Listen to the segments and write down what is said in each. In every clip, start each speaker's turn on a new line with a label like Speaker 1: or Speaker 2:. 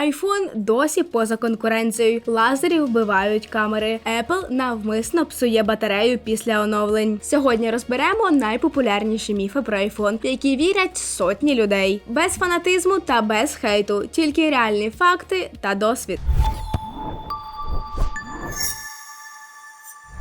Speaker 1: iPhone досі поза конкуренцією. Лазері вбивають камери. Apple навмисно псує батарею після оновлень. Сьогодні розберемо найпопулярніші міфи про iPhone, які вірять сотні людей. Без фанатизму та без хейту, тільки реальні факти та досвід.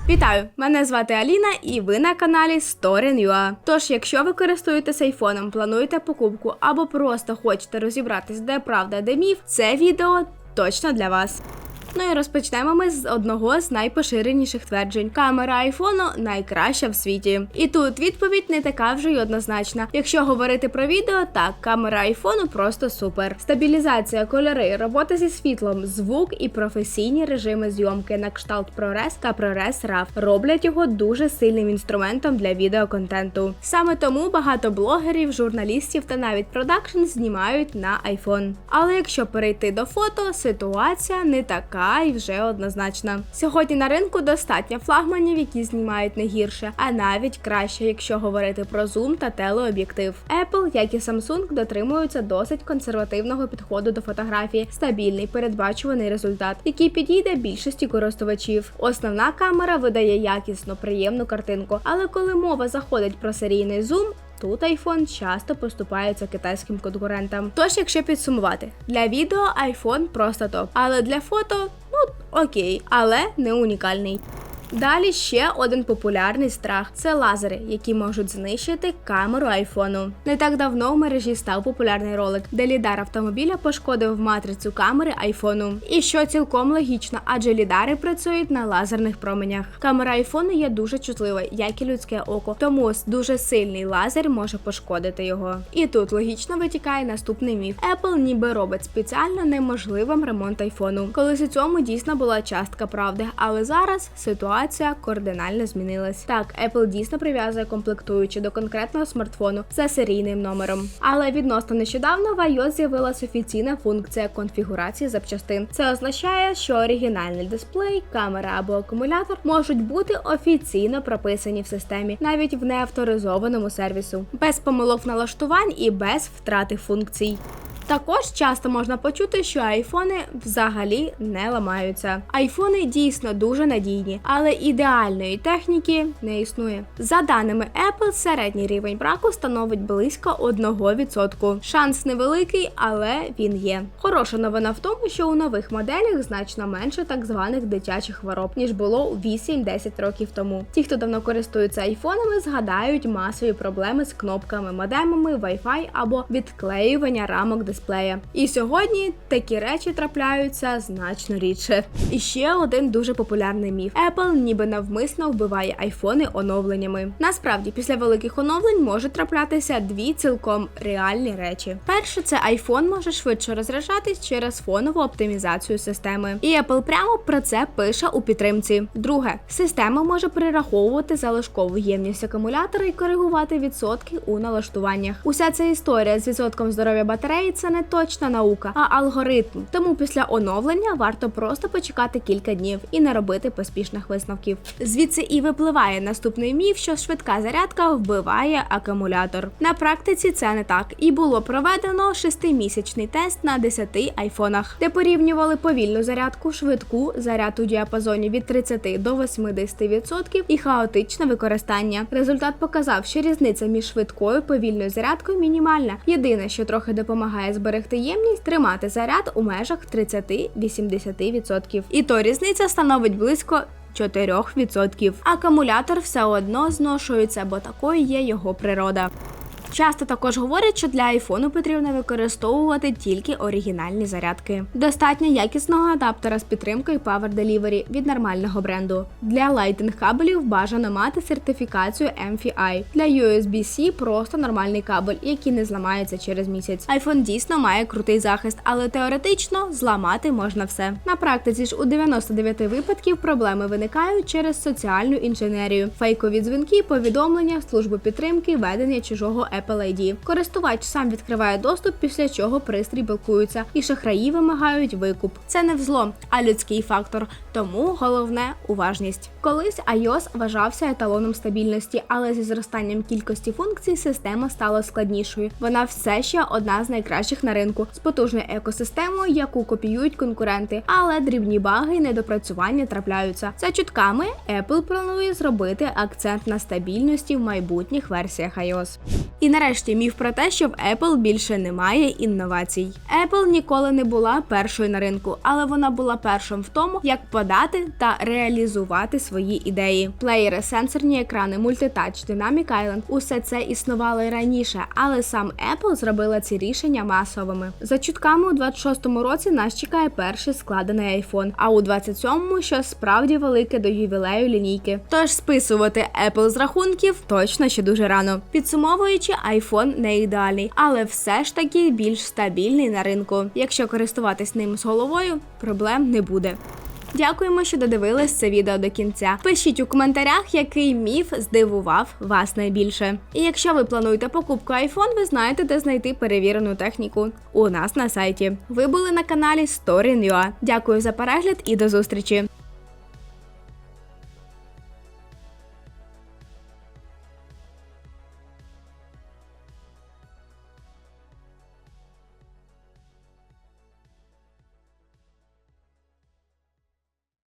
Speaker 1: Вітаю! Мене звати Аліна, і ви на каналі StorinUA. Тож, якщо ви користуєтесь айфоном, плануєте покупку або просто хочете розібратись, де правда, де міф, це відео точно для вас. Ну і розпочнемо ми з одного з найпоширеніших тверджень: камера айфону найкраща в світі. І тут відповідь не така вже й однозначна. Якщо говорити про відео, так камера айфону просто супер. Стабілізація, кольори, робота зі світлом, звук і професійні режими зйомки на кшталт ProRes та ProRes RAW роблять його дуже сильним інструментом для відеоконтенту. Саме тому багато блогерів, журналістів та навіть продакшн знімають на iPhone. Але якщо перейти до фото, ситуація не така і вже однозначна. Сьогодні на ринку достатньо флагманів, які знімають не гірше, а навіть краще, якщо говорити про зум та телеоб'єктив. Apple, як і Samsung, дотримуються досить консервативного підходу до фотографії, стабільний передбачуваний результат, який підійде більшості користувачів. Основна камера видає якісну, приємну картинку, але коли мова заходить про серійний зум. Тут iPhone часто поступається китайським конкурентам. Тож, якщо підсумувати, для відео iPhone просто топ, але для фото, окей, але не унікальний. Далі ще один популярний страх це лазери, які можуть знищити камеру айфону. Не так давно в мережі став популярний ролик, де лідар автомобіля пошкодив матрицю камери айфону. І що цілком логічно, адже лідари працюють на лазерних променях. Камера айфону є дуже чутлива, як і людське око, тому дуже сильний лазер може пошкодити його. І тут логічно витікає наступний міф: Apple ніби робить спеціально неможливим ремонт айфону. Колись у цьому дійсно була частка правди, але зараз ситуація ситуація кардинально змінилась. Так, Apple дійсно прив'язує комплектуючі до конкретного смартфону за серійним номером. Але відносно нещодавно в iOS з'явилася офіційна функція конфігурації запчастин. Це означає, що оригінальний дисплей, камера або акумулятор можуть бути офіційно прописані в системі, навіть в неавторизованому сервісу, без помилок налаштувань і без втрати функцій. Також часто можна почути, що айфони взагалі не ламаються. Айфони дійсно дуже надійні, але ідеальної техніки не існує. За даними Apple, середній рівень браку становить близько 1%. Шанс невеликий, але він є. Хороша новина в тому, що у нових моделях значно менше так званих дитячих хвороб, ніж було 8-10 років тому. Ті, хто давно користуються айфонами, згадають масові проблеми з кнопками, модемами, Wi-Fi або відклеювання рамок дисплея. І сьогодні такі речі трапляються значно рідше. І ще один дуже популярний міф: Apple ніби навмисно вбиває айфони оновленнями. Насправді, після великих оновлень може траплятися дві цілком реальні речі. Перше, це iPhone може швидше розряджатись через фонову оптимізацію системи. І Apple прямо про це пише у підтримці. Друге, система може перераховувати залишкову ємність акумулятора і коригувати відсотки у налаштуваннях. Уся ця історія з відсотком здоров'я батареї це не точна наука, а алгоритм. Тому після оновлення варто просто почекати кілька днів і не робити поспішних висновків. Звідси і випливає наступний міф, що швидка зарядка вбиває акумулятор. На практиці це не так, і було проведено шестимісячний тест на 10 айфонах, де порівнювали повільну зарядку, швидку заряд у діапазоні від 30 до 80% і хаотичне використання. Результат показав, що різниця між швидкою і повільною зарядкою мінімальна. Єдине, що трохи допомагає зберегти ємність, тримати заряд у межах 30-80%. І то різниця становить близько 4%. Акумулятор все одно зношується, бо такою є його природа. Часто також говорять, що для айфону потрібно використовувати тільки оригінальні зарядки. Достатньо якісного адаптера з підтримкою Power Delivery від нормального бренду. Для Lightning кабелів бажано мати сертифікацію MFI. Для USB-C просто нормальний кабель, який не зламається через місяць. iPhone дійсно має крутий захист, але теоретично зламати можна все. На практиці ж у 99 випадків проблеми виникають через соціальну інженерію, фейкові дзвінки, повідомлення, службу підтримки, ведення чужого Apple ID. Користувач сам відкриває доступ, після чого пристрій блокується, і шахраї вимагають викуп. Це не взлом, а людський фактор. Тому головне уважність. Колись iOS вважався еталоном стабільності, але зі зростанням кількості функцій система стала складнішою. Вона все ще одна з найкращих на ринку з потужною екосистемою, яку копіюють конкуренти, але дрібні баги і недопрацювання трапляються. За чутками Apple планує зробити акцент на стабільності в майбутніх версіях iOS. І нарешті міф про те, що в Apple більше немає інновацій. Apple ніколи не була першою на ринку, але вона була першим в тому, як подати та реалізувати свої ідеї. Плеєри, сенсорні екрани, мультитач, Dynamic Island – усе це існувало й раніше, але сам Apple зробила ці рішення масовими. За чутками у 26-му році нас чекає перший складений iPhone, а у 27-му щось справді велике до ювілею лінійки. Тож списувати Apple з рахунків точно ще дуже рано. Підсумовуючи, iPhone не ідеальний, але все ж таки більш стабільний на ринку. Якщо користуватись ним з головою, проблем не буде. Дякуємо, що додивились це відео до кінця. Пишіть у коментарях, який міф здивував вас найбільше. І якщо ви плануєте покупку iPhone, ви знаєте, де знайти перевірену техніку у нас на сайті. Ви були на каналі Story.ua. Дякую за перегляд і до зустрічі!